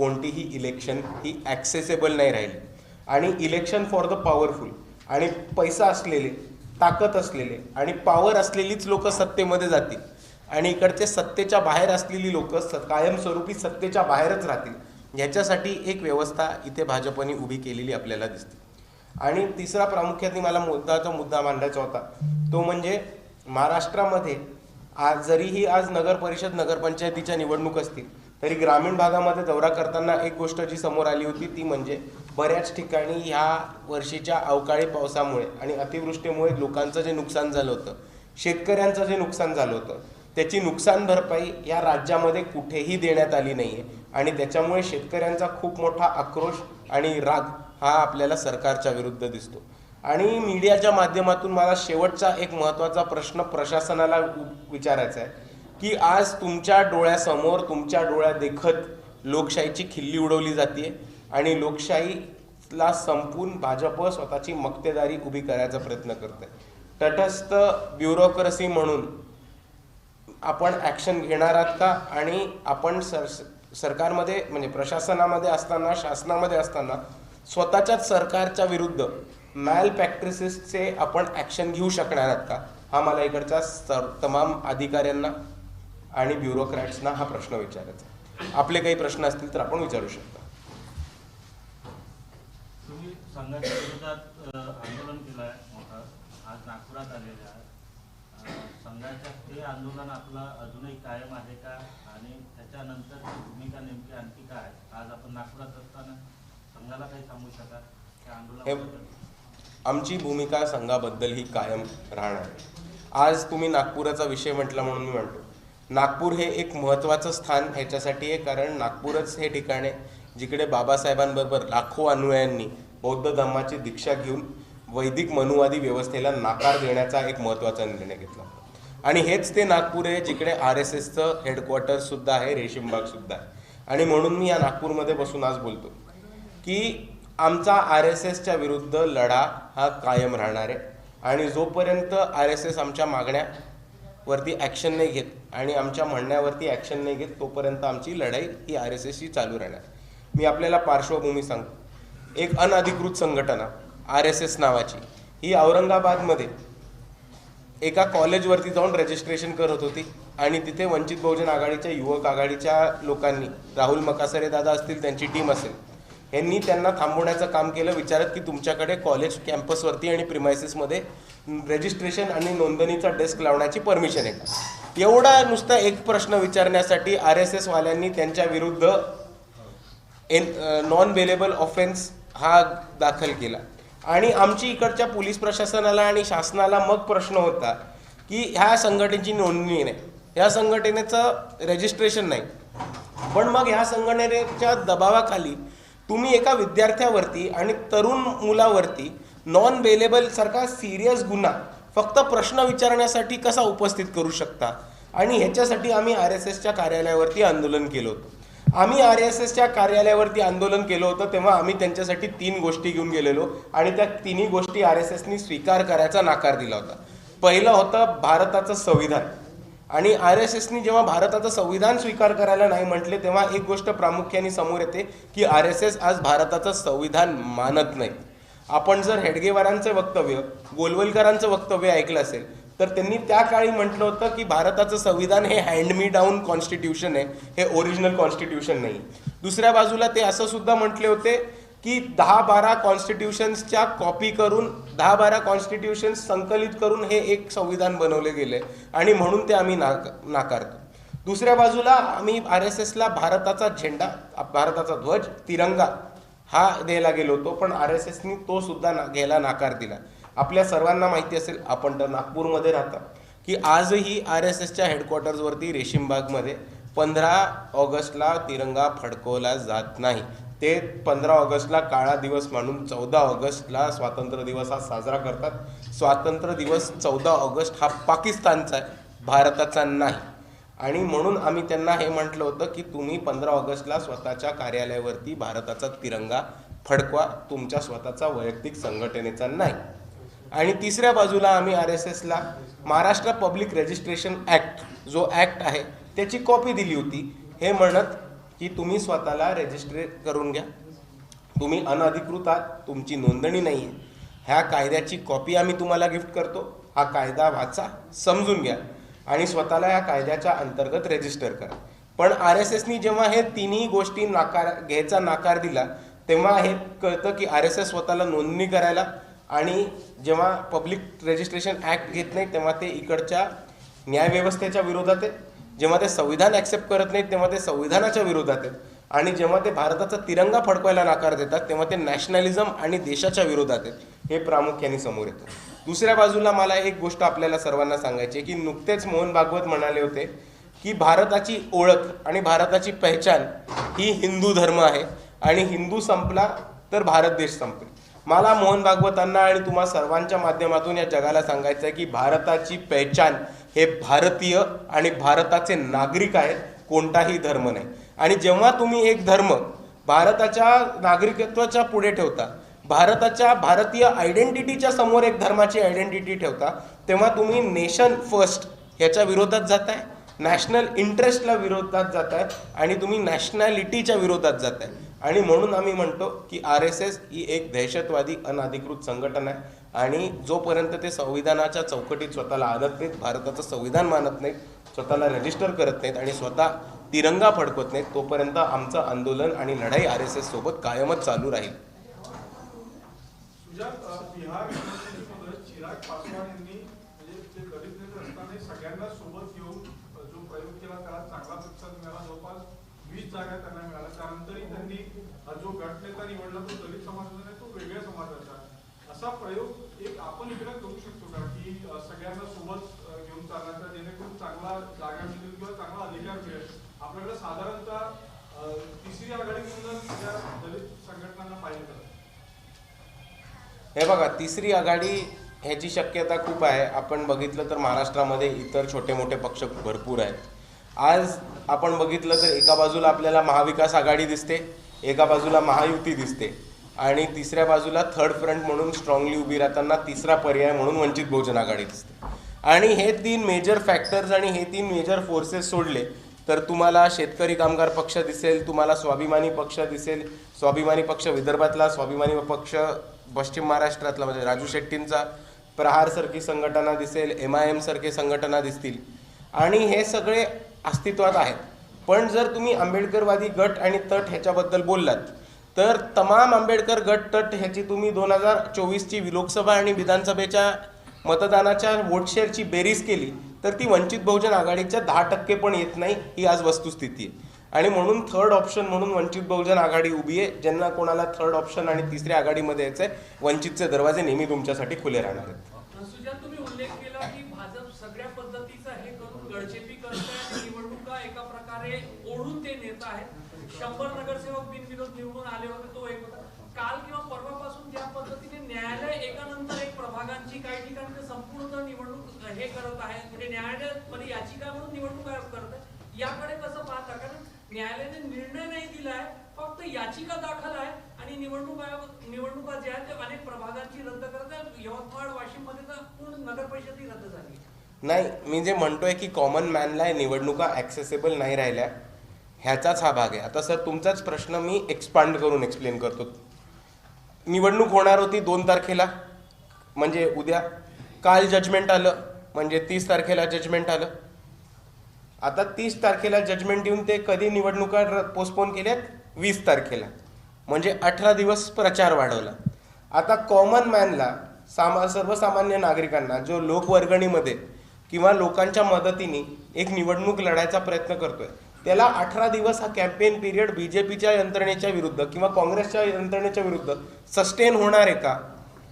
कोणतीही इलेक्शन ही ॲक्सेसेबल नाही राहिली. आणि इलेक्शन फॉर द पॉवरफुल आणि पैसा असलेले ताकद असलेले आणि पॉवर असलेलीच लोक सत्तेमध्ये जातील. आणि इकडचे सत्तेच्या बाहेर असलेली लोक स कायमस्वरूपी सत्तेच्या बाहेरच राहतील. ह्याच्यासाठी एक व्यवस्था इथे भाजपने उभी केलेली आपल्याला दिसते. आणि तिसरा प्रामुख्याने मला मुद्दाचा मुद्दा मांडायचा होता तो म्हणजे महाराष्ट्रामध्ये आज जरीही आज नगर परिषद नगरपंचायतीच्या निवडणूक असतील तरी ग्रामीण भागामध्ये दौरा करताना एक गोष्ट जी समोर आली होती ती म्हणजे बऱ्याच ठिकाणी ह्या वर्षीच्या अवकाळी पावसामुळे आणि अतिवृष्टीमुळे लोकांचं जे नुकसान झालं होतं शेतकऱ्यांचं जे नुकसान झालं होतं त्याची नुकसान भरपाई या राज्यामध्ये कुठेही देण्यात आली नाही आहे आणि त्याच्यामुळे शेतकऱ्यांचा खूप मोठा आक्रोश आणि राग हा आपल्याला सरकारच्या विरुद्ध दिसतो. आणि मीडियाच्या माध्यमातून मला शेवटचा एक महत्त्वाचा प्रश्न प्रशासनाला विचारायचा आहे. की आज तुमच्या डोळ्यासमोर तुमच्या डोळ्या देखत लोकशाहीची खिल्ली उडवली जाते आणि लोकशाहीला संपून भाजप स्वतःची मक्तेदारी उभी करायचा प्रयत्न करते तटस्थ ब्युरोक्रसी म्हणून आपण ॲक्शन घेणार आहात का? आणि आपण सर सरकारमध्ये म्हणजे प्रशासनामध्ये असताना शासनामध्ये असताना स्वतःच्याच सरकारच्या विरुद्ध मॅल प्रॅक्टिसेसचे आपण ॲक्शन घेऊ शकणार आहात का? हा मला इकडच्या सर तमाम अधिकाऱ्यांना आणि ब्युरोक्रॅट्सना हा प्रश्न विचारायचा आहे. आपले काही प्रश्न असतील तर आपण विचारू शकता. तुम्ही संघाच्या विरोधात आंदोलन केलं आहे मोठं. आज नागपुरात आलेले आहे संघाच्या ते आंदोलन आपलं अजूनही कायम आहे का? आणि त्याच्यानंतर भूमिका नेमकी आणखी काय? आज आपण नागपुरात असताना संघाला काही सांगू शकाल? त्या आंदोलनाबद्दल? आमची भूमिका संघाबद्दल ही कायम राहणार आहे. आज तुम्ही नागपुराचा विषय म्हटला म्हणून मी म्हणतो. नागपूर हे एक महत्त्वाचं स्थान ह्याच्यासाठी आहे कारण नागपूरच हे ठिकाण आहे जिकडे बाबासाहेबांबरोबर लाखो अनुयायांनी बौद्ध धर्माची दीक्षा घेऊन वैदिक मनुवादी व्यवस्थेला नाकार देण्याचा एक महत्त्वाचा निर्णय घेतला. आणि हेच ते नागपूर आहे जिकडे आर एस एसचं हेडक्वार्टर्ससुद्धा आहे रेशीमबागसुद्धा आहे. आणि म्हणून मी या नागपूरमध्ये बसून आज बोलतो की आमचा आर एस एसच्या विरुद्ध लढा हा कायम राहणार आहे. आणि जोपर्यंत आर एस एस आमच्या मागण्या वरती ॲक्शन नाही घेत आणि आमच्या म्हणण्यावरती ॲक्शन नाही घेत तोपर्यंत आमची लढाई ही आर एस एसची चालू राहणार. मी आपल्याला पार्श्वभूमी सांगतो. एक अनधिकृत संघटना आर एस एस नावाची ही औरंगाबादमध्ये एका कॉलेजवरती जाऊन रजिस्ट्रेशन करत होती आणि तिथे वंचित बहुजन आघाडीच्या युवक आघाडीच्या लोकांनी राहुल मकासरे दादा असतील त्यांची टीम असेल यांनी त्यांना थांबवण्याचं काम केलं विचारत की तुमच्याकडे कॉलेज कॅम्पसवरती आणि प्रिमायसिसमध्ये रजिस्ट्रेशन आणि नोंदणीचा डेस्क लावण्याची परमिशन आहे. का एवढा नुसता एक प्रश्न विचारण्यासाठी आर एस एस वाल्यांनी त्यांच्या विरुद्ध एन नॉन वेलेबल ऑफेन्स हा दाखल केला. आणि आमची इकडच्या पोलीस प्रशासनाला आणि शासनाला मग प्रश्न होता की ह्या संघटनेची नोंदणी नाही. ह्या संघटनेचं रजिस्ट्रेशन नाही. पण मग ह्या संघटनेच्या दबावाखाली तुम्ही एका विद्यार्थ्यावरती आणि तरुण मुलावरती नॉन बेलेबल सारखा सिरियस गुन्हा फक्त प्रश्न विचारण्यासाठी कसा उपस्थित करू शकता? आणि ह्याच्यासाठी आम्ही आर एस एसच्या कार्यालयावरती आंदोलन केलं होतं. आम्ही आर एस एसच्या कार्यालयावरती आंदोलन केलं होतं तेव्हा आम्ही त्यांच्यासाठी तीन गोष्टी घेऊन गेलेलो आणि त्या तिन्ही गोष्टी आर एस एसनी स्वीकार करायचा नाकार दिला होता. पहिलं होतं भारताचं संविधान. आणि आर एस एसनी जेव्हा भारताचं संविधान स्वीकार करायला नाही म्हटले तेव्हा एक गोष्ट प्रामुख्याने समोर येते की आर एस एस आज भारताचं संविधान मानत नाही. आपण जर हेडगेवारांचं वक्तव्य गोलवलकरांचं वक्तव्य ऐकलं असेल तर त्यांनी त्या काळी म्हटलं होतं की भारताचं संविधान हे हँडमी डाऊन कॉन्स्टिट्यूशन आहे हे ओरिजिनल कॉन्स्टिट्यूशन नाही. दुसऱ्या बाजूला ते असं सुद्धा म्हटले होते की दहा बारा कॉन्स्टिट्यूशन्सच्या कॉपी करून दहा बारा कॉन्स्टिट्यूशन्स संकलित करून हे एक संविधान बनवले गेले आणि म्हणून ते आम्ही नाक नाकारतो. दुसऱ्या बाजूला आम्ही आर एस एसला भारताचा झेंडा भारताचा ध्वज तिरंगा हा द्यायला गेलो होतो पण आर एस एसनी तो सुद्धा ना घ्यायला नाकार दिला. आपल्या सर्वांना माहिती असेल आपण तर नागपूरमध्ये राहता की आजही आर एस एसच्या हेडक्वार्टर्सवरती रेशीमबागमध्ये पंधरा ऑगस्टला तिरंगा फडकवला जात नाही. ते पंधरा ऑगस्टला काळा दिवस मानून चौदा ऑगस्टला स्वातंत्र्य दिवस हा साजरा करतात. स्वातंत्र्य दिवस चौदा ऑगस्ट हा पाकिस्तानचा आहे भारताचा नाही. आणि म्हणून आम्ही त्यांना हे म्हटलं होतं की तुम्ही पंधरा ऑगस्टला स्वतःच्या कार्यालयावरती भारताचा तिरंगा फडकवा तुमच्या स्वतःचा वैयक्तिक संघटनेचा नाही. आणि तिसऱ्या बाजूला आम्ही आर एस एसला महाराष्ट्र पब्लिक रजिस्ट्रेशन ॲक्ट जो ॲक्ट आहे त्याची कॉपी दिली होती. हे म्हणत की तुम्ही स्वतःला रजिस्ट्रेट करून घ्या. तुम्ही अनधिकृत आहात तुमची नोंदणी नाही आहे. ह्या कायद्याची कॉपी आम्ही तुम्हाला गिफ्ट करतो. हा कायदा वाचा समजून घ्या. आणि स्वतःला या कायद्याच्या अंतर्गत रजिस्टर करा. पण आर एस एसनी जेव्हा हे तिन्ही गोष्टी नाकार घ्यायचा नाकार दिला तेव्हा हे कळतं की आर एस एस स्वतःला नोंदणी करायला आणि जेव्हा पब्लिक रजिस्ट्रेशन ॲक्ट घेत नाही तेव्हा ते इकडच्या न्यायव्यवस्थेच्या विरोधात आहेत जेव्हा ते संविधान ॲक्सेप्ट करत नाहीत तेव्हा ते संविधानाच्या विरोधात आहेत आणि जेव्हा ते भारताचा तिरंगा फडकवायला नाकार देतात तेव्हा ते नॅशनलिझम आणि देशाच्या विरोधात आहेत हे प्रामुख्याने समोर येतं. दुसऱ्या बाजूला मला एक गोष्ट आपल्याला सर्वांना सांगायची आहे की नुकतेच मोहन भागवत म्हणाले होते की भारताची ओळख आणि भारताची पहचान ही हिंदू धर्म आहे आणि हिंदू संपला तर भारत देश संपेल. मला मोहन भागवतांना आणि तुम्हा सर्वांच्या माध्यमातून या जगाला सांगायचं आहे की भारताची पहचान हे भारतीय आणि भारताचे नागरिक आहेत कोणताही धर्म नाही. आणि जेव्हा तुम्ही एक धर्म भारताच्या नागरिकत्वाच्या पुढे ठेवता भारताच्या भारतीय आयडेंटिटीच्या समोर एक धर्माची आयडेंटिटी ठेवता तेव्हा तुम्ही नेशन फर्स्ट ह्याच्या विरोधात जाताय नॅशनल इंटरेस्टला विरोधात जाताय आणि तुम्ही नॅशनॅलिटीच्या विरोधात जाताय. आणि म्हणून आम्ही म्हणतो की आर एस एस ही एक दहशतवादी अनाधिकृत संघटन आहे आणि जोपर्यंत ते संविधानाच्या चौकटीत स्वतःला आणत नाहीत भारताचं संविधान मानत नाहीत स्वतःला रजिस्टर करत नाहीत आणि स्वतः तिरंगा फडकवत नाहीत तोपर्यंत आमचं आंदोलन आणि लढाई आर एस एस सोबत कायमच चालू राहील. सुजात बिहार चिराग पासवान यांनी म्हणजे ते दलित नेते असताना सगळ्यांना सोबत घेऊन जो प्रयोग केला त्याला चांगला प्रतिसाद मिळाला. जवळपास वीस जागा त्यांना मिळाल्या. त्यानंतरही त्यांनी जो गटनेता निवडला तो दलित समाजाचा नाही तो वेगळ्या समाजाचा. असा प्रयोग एक आपण इकडे करू शकतो का की अ, सगळ्यांना सोबत अ, घेऊन चालण्याचा जेणेकरून चांगला जागा मिळेल किंवा चांगला अधिकार मिळेल आपल्याकडे साधारणतः अ, तिसरी आघाडी म्हणून त्या दलित संघटनांना पाहिजे का? हे बघा तिसरी आघाडी ह्याची शक्यता खूप आहे. आपण बघितलं तर महाराष्ट्रामध्ये इतर छोटे मोठे पक्ष भरपूर आहेत. आज आपण बघितलं तर एका बाजूला आपल्याला महाविकास आघाडी दिसते एका बाजूला महायुती दिसते आणि तिसऱ्या बाजूला थर्ड फ्रंट म्हणून स्ट्रॉंगली उभी राहताना तिसरा पर्याय म्हणून वंचित बहुजन आघाडी दिसते. आणि हे तीन मेजर फॅक्टर्स आणि हे तीन मेजर फोर्सेस सोडले तर तुम्हाला शेतकरी कामगार पक्ष दिसेल तुम्हाला स्वाभिमानी पक्ष दिसेल. स्वाभिमानी पक्ष विदर्भातला स्वाभिमानी पक्ष पश्चिम महाराष्ट्रातला म्हणजे राजू शेट्टींचा प्रहारसारखी संघटना दिसेल एम आय एमसारखी संघटना दिसतील. आणि हे सगळे अस्तित्वात आहेत. पण जर तुम्ही आंबेडकरवादी गट आणि तट ह्याच्याबद्दल बोललात तर तमाम आंबेडकर गट तट ह्याची तुम्ही दोन हजार चोवीसची लोकसभा आणि विधानसभेच्या मतदानाच्या वोटशेअरची बेरीज केली तर ती वंचित बहुजन आघाडीच्या दहा टक्के पण येत नाही ही आज वस्तुस्थिती आहे. आणि म्हणून थर्ड ऑप्शन म्हणून वंचित बहुजन आघाडी उभी आहे. ज्यांना कोणाला थर्ड ऑप्शन आणि तिसऱ्या आघाडीमध्ये यायचंय वंचितचे दरवाजे नेहमी तुमच्यासाठी खुले राहणार आहेत. सुजात तुम्ही उल्लेख केला की भाजप सगळ्या पद्धतीचा हे करून गडचेपी करते आणि निवडणुका एका प्रकारे ओढून ते नेत आहेत. शंभर नगरसेवक बिनविरोध निवडून आले होते तो एक होता. काल किंवा परवापासून ज्या पद्धतीने न्यायालय एकानंतर एक प्रभागांची काही ठिकाणी संपूर्ण निवडणूक हे करत आहे. म्हणजे न्यायालयमध्ये याचिका म्हणून निवडणूक आयोग करत आहे याकडे कसं पाहता? कारण न्यायालयाने निर्णय नाही दिलाय फक्त याचिका दाखल आहे आणि निवडणूक आयोग निवडणुका ज्या आहेत त्या अनेक प्रभागांची रद्द करत आहे यवतमाळ वाशिममध्ये तर पूर्ण नगर परिषदही रद्द झाली. नाही मी जे म्हणतोय की कॉमन मॅनला निवडणुका ॲक्सेसेबल नाही राहिल्या ह्याचाच हा भाग आहे. आता सर तुमचाच प्रश्न मी एक्सपांड करून एक्सप्लेन करतो. निवडणूक होणार होती दोन तारखेला म्हणजे उद्या. काल जजमेंट आलं म्हणजे तीस तारखेला जजमेंट आलं. आता तीस तारखेला जजमेंट येऊन ते कधी निवडणुका पोस्टपोन केल्यात? वीस तारखेला. म्हणजे अठरा दिवस प्रचार वाढवला. आता कॉमन मॅनला सामा सर्वसामान्य नागरिकांना जो लोकवर्गणीमध्ये किंवा लोकांच्या मदतीने एक निवडणूक लढायचा प्रयत्न करतोय त्याला अठरा दिवस हा कॅम्पेन पिरियड बीजेपीच्या यंत्रणेच्या विरुद्ध किंवा काँग्रेसच्या यंत्रणेच्या विरुद्ध सस्टेन होणार आहे का?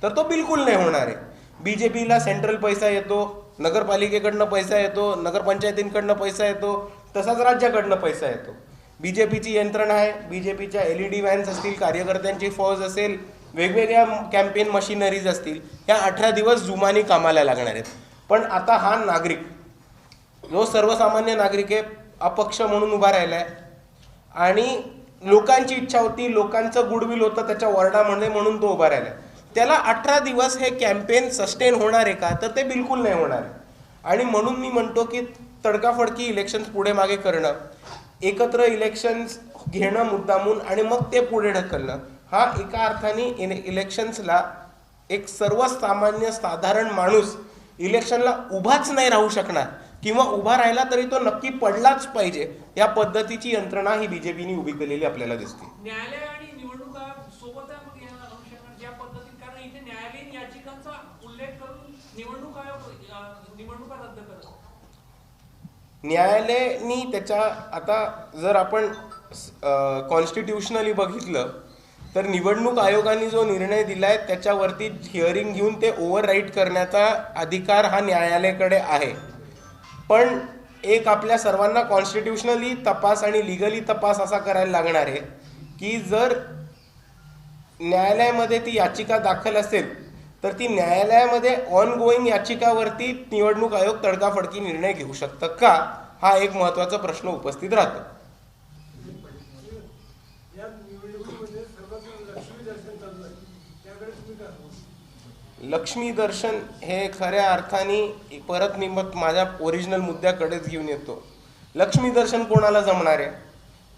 तर तो बिलकुल नाही होणार आहे. बी जे पीला सेंट्रल पैसा येतो नगरपालिकेकडनं पैसा येतो नगरपंचायतींकडनं पैसा येतो तसाच राज्याकडनं पैसा येतो. बी जे पीची यंत्रणा आहे बी जे पीच्या एल ई डी व्हॅन्स असतील कार्यकर्त्यांची फौज असेल वेगवेगळ्या कॅम्पेन मशिनरीज असतील ह्या अठरा दिवस जुमानी कामाला लागणार आहेत. पण आता हा नागरिक जो सर्वसामान्य नागरिक आहे अपक्ष म्हणून उभा राहिला आहे आणि लोकांची इच्छा होती लोकांचं गुडविल होतं त्याच्या वॉर्डामध्ये म्हणून तो उभा राहिला आहे त्याला अठरा दिवस हे कॅम्पेन सस्टेन होणार आहे का? तर ते बिलकुल नाही होणार. आणि म्हणून मी म्हणतो की तडकाफडकी इलेक्शन्स पुढे मागे करणं एकत्र इलेक्शन्स घेणं मुद्दामून आणि मग ते पुढे ढकलणं हा एका अर्थाने इले इलेक्शन्सला एक सर्वसामान्य साधारण माणूस इलेक्शनला उभाच नाही राहू शकणार. किंवा उभा राहिला तरी तो नक्की पडलाच पाहिजे. या पद्धतीची यंत्रणा ही बीजेपीने उभी केलेली आपल्याला दिसते. न्यायालय आणि निवडणुका सोबत आहे मग या अनुषंगाने ज्या पद्धतीत कारण इथे न्यायालयीन याचिकांचा उल्लेख करून निवडणूक आयोग अं, निवडणुका रद्द करत न्यायालयानी त्याच्या आता जर आपण कॉन्स्टिट्युशनली बघितलं तर निवडणूक आयोगाने जो निर्णय दिलाय त्याच्यावरती हिअरिंग घेऊन ते ओव्हर करण्याचा अधिकार हा न्यायालयाकडे आहे. पण एक आपल्या सर्वांना कॉन्स्टिट्युशनली तपास आणि लिगली तपास असा करायला लागणार आहे की जर न्यायालयामध्ये ती याचिका दाखल असेल तर ती न्यायालयामध्ये ऑन गोईंग याचिकावरती निवडणूक आयोग तडकाफडकी निर्णय घेऊ शकतं का? हा एक महत्त्वाचा प्रश्न उपस्थित राहतो. लक्ष्मी दर्शन हे खऱ्या अर्थाने परत मी मग माझ्या ओरिजिनल मुद्द्याकडेच घेऊन येतो. लक्ष्मी दर्शन कोणाला जमणार आहे?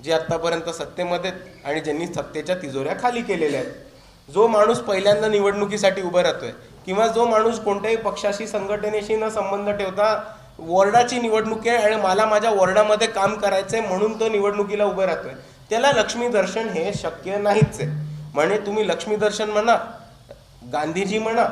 जे आत्तापर्यंत सत्तेमध्ये आहेत आणि ज्यांनी सत्तेच्या तिजोऱ्या खाली केलेल्या आहेत. जो माणूस पहिल्यांदा निवडणुकीसाठी उभा राहतोय किंवा जो माणूस कोणत्याही पक्षाशी संघटनेशी न संबंध ठेवता वॉर्डाची निवडणूक आहे आणि मला माझ्या वॉर्डामध्ये काम करायचंय म्हणून तो निवडणुकीला उभं राहतोय त्याला लक्ष्मी दर्शन हे शक्य नाहीच आहे. म्हणजे तुम्ही लक्ष्मी दर्शन म्हणा गांधीजी म्हणा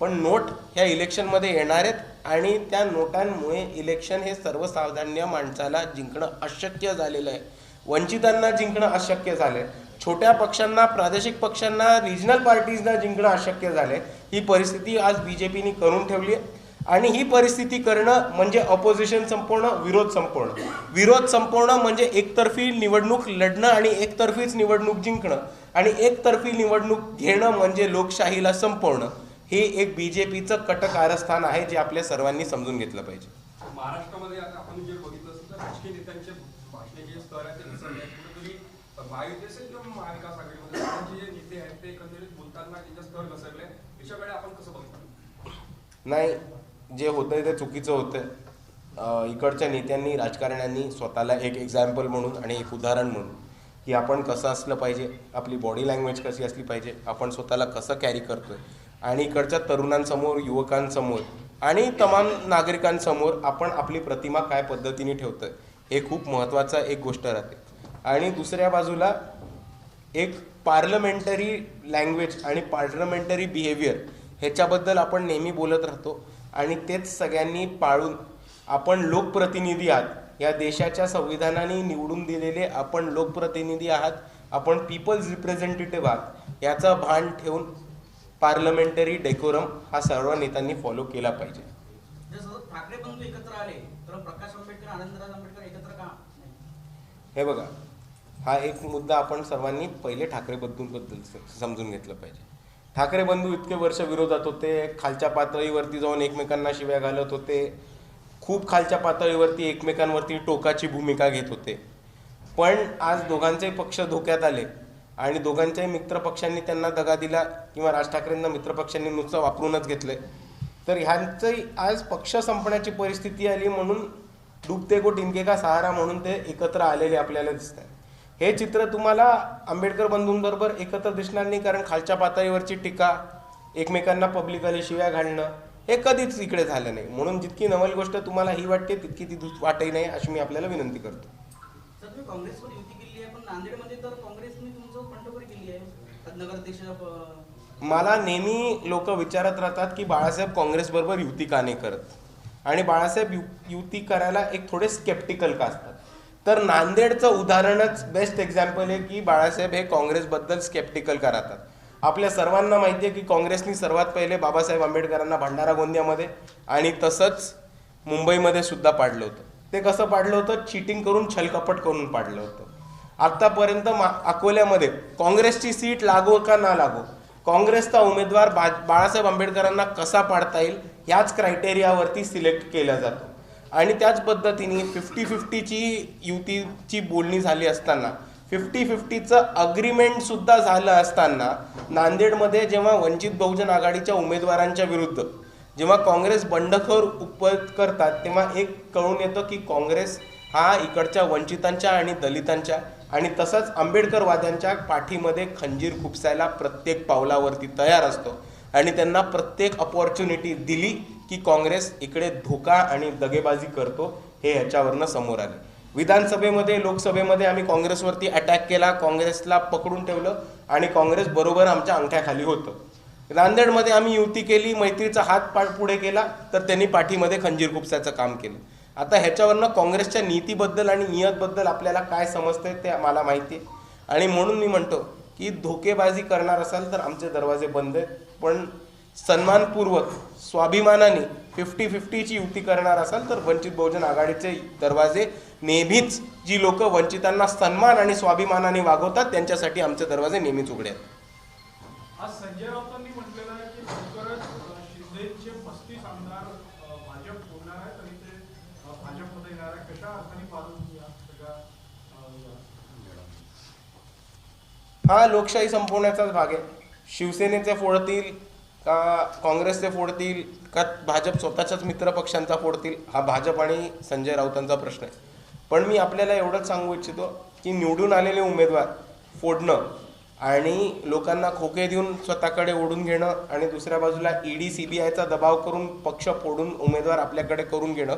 पण नोट ह्या इलेक्शनमध्ये येणार आहेत आणि त्या नोटांमुळे इलेक्शन हे सर्वसामान्य माणसाला जिंकणं अशक्य झालेलं आहे. वंचितांना जिंकणं अशक्य झालं आहे छोट्या पक्षांना प्रादेशिक पक्षांना रिजनल पार्टीजना जिंकणं अशक्य झालंय. ही परिस्थिती आज बी जे पीने करून ठेवली आहे. आणि ही परिस्थिती करणं म्हणजे ऑपोजिशन संपवणं विरोध संपवणं विरोध संपवणं म्हणजे एकतर्फी निवडणूक लढणं आणि एकतर्फीच निवडणूक जिंकणं. आणि एकतर्फी निवडणूक घेणं म्हणजे लोकशाहीला संपवणं. हे एक बी जे पीचं कट कारस्थान आहे जे आपल्या सर्वांनी समजून घेतलं पाहिजे. महाराष्ट्रामध्ये आपण जे बघितलं राजकीय नेत्यांचे भाषणे जे स्तर आहे ते नाही जे होतंय ते चुकीचं होतंय. इकडच्या नेत्यांनी राजकारण्यांनी स्वतःला एक एक्झाम्पल म्हणून आणि एक उदाहरण म्हणून की आपण कसं असलं पाहिजे आपली बॉडी लँग्वेज कशी असली पाहिजे आपण स्वतःला कसं कॅरी करतोय. आणि इकडच्या तरुणांसमोर युवकांसमोर आणि तमाम नागरिकांसमोर आपण आपली प्रतिमा काय पद्धतीने ठेवतोय हे खूप महत्त्वाचा एक गोष्ट राहते. आणि दुसऱ्या बाजूला एक पार्लमेंटरी लँग्वेज आणि पार्लमेंटरी बिहेवियर ह्याच्याबद्दल आपण नेहमी बोलत राहतो आणि तेच सगळ्यांनी पाळून आपण लोकप्रतिनिधी आहात. या देशाच्या संविधानाने निवडून दिलेले आपण लोकप्रतिनिधी आहात. आपण पीपल्स रिप्रेझेंटेटिव्ह आहात. याचा भान ठेवून पार्लमेंटरी डेकोरम हा सर्व नेत्यांनी फॉलो केला पाहिजे. ठाकरे एकत्र आले तर प्रकाश आंबेडकर आनंदराज आंबेडकर एकत्र का? हे बघा हा एक मुद्दा आपण सर्वांनी पहिले ठाकरे बंधूंबद्दल समजून घेतलं पाहिजे. ठाकरे बंधू इतके वर्ष विरोधात होते खालच्या पातळीवरती जाऊन एकमेकांना शिव्या घालत होते. खूप खालच्या पातळीवरती एकमेकांवरती टोकाची भूमिका घेत होते. पण आज दोघांचेही पक्ष धोक्यात आले आणि दोघांच्याही मित्रपक्षांनी त्यांना दगा दिला किंवा राज ठाकरेंना मित्रपक्षांनी नुसतं वापरूनच घेतलं. तर ह्यांचंही आज पक्ष संपण्याची परिस्थिती आली म्हणून डुबते को टिमके का सहारा म्हणून ते एकत्र आलेले आपल्याला दिसत आहे हे चित्र तुम्हाला आंबेडकर बंधूंबरोबर एकत्र दिसणार नाही कारण खालच्या पातळीवरची टीका एकमेकांना पब्लिकली शिव्या घालणं हे कधीच इकडे झालं नाही. म्हणून जितकी नवल गोष्ट तुम्हाला ही वाटते तितकी ती वाटही नाही अशी मी आपल्याला विनंती करतो. मला नेहमी लोक विचारत राहतात की बाळासाहेब काँग्रेसबरोबर युती का नाही करत? आणि बाळासाहेब यु युती करायला एक थोडे स्केप्टिकल का असतात? तर नांदेडचं उदाहरणच बेस्ट एक्झाम्पल आहे की बाळासाहेब हे काँग्रेसबद्दल स्केप्टिकल करातात. आपल्या सर्वांना माहिती आहे की काँग्रेसनी सर्वात पहिले बाबासाहेब आंबेडकरांना भंडारा गोंदियामध्ये आणि तसंच मुंबईमध्ये सुद्धा पाडलं होतं. ते कसं पाडलं होतं? चिटिंग करून छलकपट करून पाडलं होतं. आत्तापर्यंत मा अकोल्यामध्ये काँग्रेसची सीट लागो का ना लागो काँग्रेसचा उमेदवार बा बाळासाहेब आंबेडकरांना कसा पाडता येईल याच क्रायटेरियावरती सिलेक्ट केला जातो. आणि त्याच पद्धतीने फिफ्टी फिफ्टीची युतीची बोलणी झाली असताना फिफ्टी फिफ्टीचं अग्रीमेंट सुद्धा झालं असताना नांदेडमध्ये जेव्हा वंचित बहुजन आघाडीच्या उमेदवारांच्या विरुद्ध जेव्हा काँग्रेस बंडखोर उपयोग करतात तेव्हा एक कळून येतं की काँग्रेस हा इकडच्या वंचितांच्या आणि दलितांच्या आणि तसंच आंबेडकरवाद्यांच्या पाठीमध्ये खंजीर खुपसायला प्रत्येक पावलावरती तयार असतो. आणि त्यांना प्रत्येक अपॉर्च्युनिटी दिली की काँग्रेस इकडे धोका आणि दगेबाजी करतो हे ह्याच्यावरनं समोर आले. विधानसभेमध्ये लोकसभेमध्ये आम्ही काँग्रेसवरती अटॅक केला काँग्रेसला पकडून ठेवलं आणि काँग्रेस बरोबर आमच्या अंगठ्याखाली होतं. नांदेडमध्ये आम्ही युती केली मैत्रीचा हात पाठ पुढे केला तर त्यांनी पाठीमध्ये खंजीर खुपसायचं काम केलं. आता ह्याच्यावरनं काँग्रेसच्या नीतीबद्दल आणि नियतबद्दल आपल्याला काय समजतंय ते मला माहिती आहे आणि म्हणून मी म्हणतो की धोकेबाजी करणार असाल तर आमचे दरवाजे बंद आहेत पण सन्मानपूर्वक स्वाभिमानाने फिफ्टी फिफ्टीची युती करणार असाल तर वंचित बहुजन आघाडीचे दरवाजे नेहमीच जी लोक वंचितांना सन्मान आणि स्वाभिमानाने वागवतात त्यांच्यासाठी आमचे दरवाजे नेहमीच उघडे आहेत. आज संजय राऊतांनी म्हटलेलं आहे की लवकरच अ, शिंदेचे पस्तीस आमदार अ, भाजप फोडणार आहेत आणि ते अ, भाजपमध्ये येणार आहे कशा अर्थाने पाहून या सगळ्या अ, या- हा लोकशाही संपवण्याचाच भाग आहे. शिवसेनेचे फोडतील का काँग्रेसचे फोडतील का भाजप स्वतःच्याच मित्रपक्षांचा फोडतील हा भाजप आणि संजय राऊतांचा प्रश्न आहे. पण मी आपल्याला एवढंच सांगू इच्छितो की निवडून आलेले उमेदवार फोडणं आणि लोकांना खोके देऊन स्वतःकडे ओढून घेणं आणि दुसऱ्या बाजूला ईडी आयचा दबाव करून पक्ष फोडून उमेदवार आपल्याकडे करून घेणं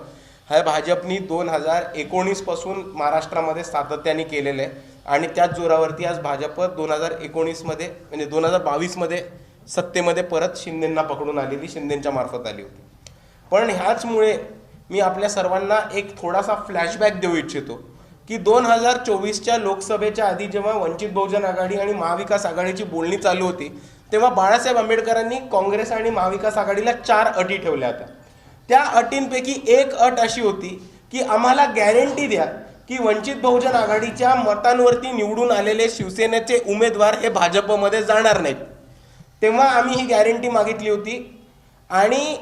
हा भाजपनी दोन हजार एकोणीसपासून महाराष्ट्रामध्ये सातत्याने केलेलं आहे. आणि त्याच जोरावरती आज भाजप दोन हजार एकोणीसमध्ये म्हणजे दोन हजार बावीसमध्ये सत्तेमध्ये परत शिंदेंना पकडून आलेली शिंदेंच्या मार्फत आली होती. पण ह्याचमुळे मी आपल्या सर्वांना एक थोडासा फ्लॅशबॅक देऊ इच्छितो की दोन हजार चोवीसच्या लोकसभेच्या आधी जेव्हा वंचित बहुजन आघाडी आणि महाविकास आघाडीची बोलणी चालू होती तेव्हा बाळासाहेब आंबेडकरांनी काँग्रेस आणि महाविकास आघाडीला चार अटी ठेवल्या होत्या. त्या अटींपैकी एक अट अशी होती की आम्हाला गॅरंटी द्या की वंचित बहुजन आघाडीच्या मतांवरती निवडून आलेले शिवसेनेचे उमेदवार हे भाजपमध्ये जाणार नाहीत. तेव्हा आम्ही ही गॅरंटी मागितली होती. आणि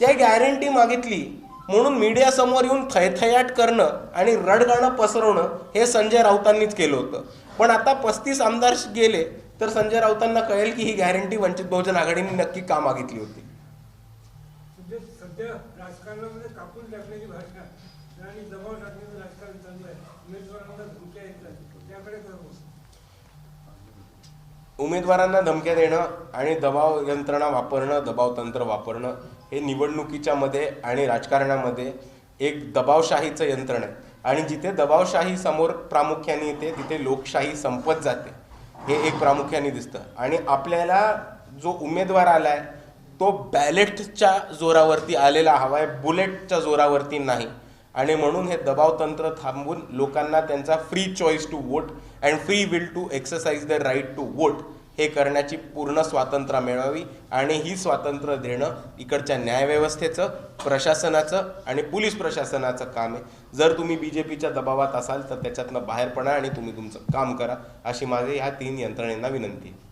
त्या गॅरंटी मागितली म्हणून मीडियासमोर येऊन थैथयाट करणं आणि रडगाणं पसरवणं हे संजय राऊतांनीच केलं होतं. पण आता पस्तीस आमदार गेले तर संजय राऊतांना कळेल की ही गॅरंटी वंचित बहुजन आघाडीने नक्की का मागितली होती? सध्या राजकारणामध्ये कापून टाकण्याची भाषा आणि दबाव टाकण्याचं राजकारण चालू आहे उमेदवारांना धमक्या देणं आणि दबाव यंत्रणा वापरणं दबाव तंत्र वापरणं हे निवडणुकीच्या मध्ये आणि राजकारणामध्ये एक दबावशाहीचं यंत्रण आहे. आणि जिथे दबावशाही समोर प्रामुख्याने येते तिथे लोकशाही संपत जाते. हे एक प्रामुख्याने दिसतं. आणि आपल्याला जो उमेदवार आलाय तो बॅलेटच्या जोरावरती आलेला हवाय बुलेटच्या जोरावरती नाही. आणि म्हणून हे दबाव तंत्र थांबून लोकांना त्यांचा free choice to vote and free will to exercise the right to vote हे करण्याची पूर्ण स्वातंत्र्य मिळावी आणि ही स्वातंत्र्य देणं इकडच्या न्यायव्यवस्थेचं प्रशासनाचं आणि पोलीस प्रशासनाचं काम आहे. जर तुम्ही बी जे पीच्या दबावात असाल तर त्याच्यातनं बाहेर पडा आणि तुम्ही तुमचं काम करा. अशी माझी ह्या तीन यंत्रणेंना विनंती आहे.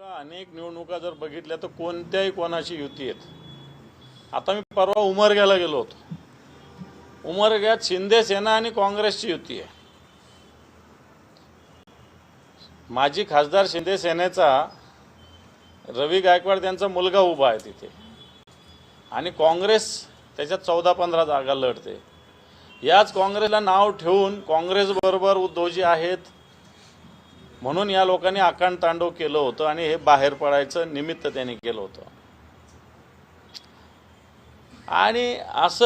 निवडणुका अनेक निवडणुका जर बघितल्या तर कोणत्याही कोणाची युती आहेत आता मी परवा उमरग्याला गेलो होतो. उमरग्यात शिंदे सेना आणि काँग्रेसची युती आहे. माजी खासदार शिंदे सेनेचा रवी गायकवाड त्यांचा मुलगा उभा आहे तिथे. आणि काँग्रेस त्याच्यात चौदा पंधरा जागा लढते. याच काँग्रेसला नाव ठेवून काँग्रेसबरोबर उद्धवजी आहेत. म्हणून या लोकांनी आकांड तांडव केलं होतं आणि हे बाहेर पडायचं निमित्त त्यांनी केलं होतं. आणि असं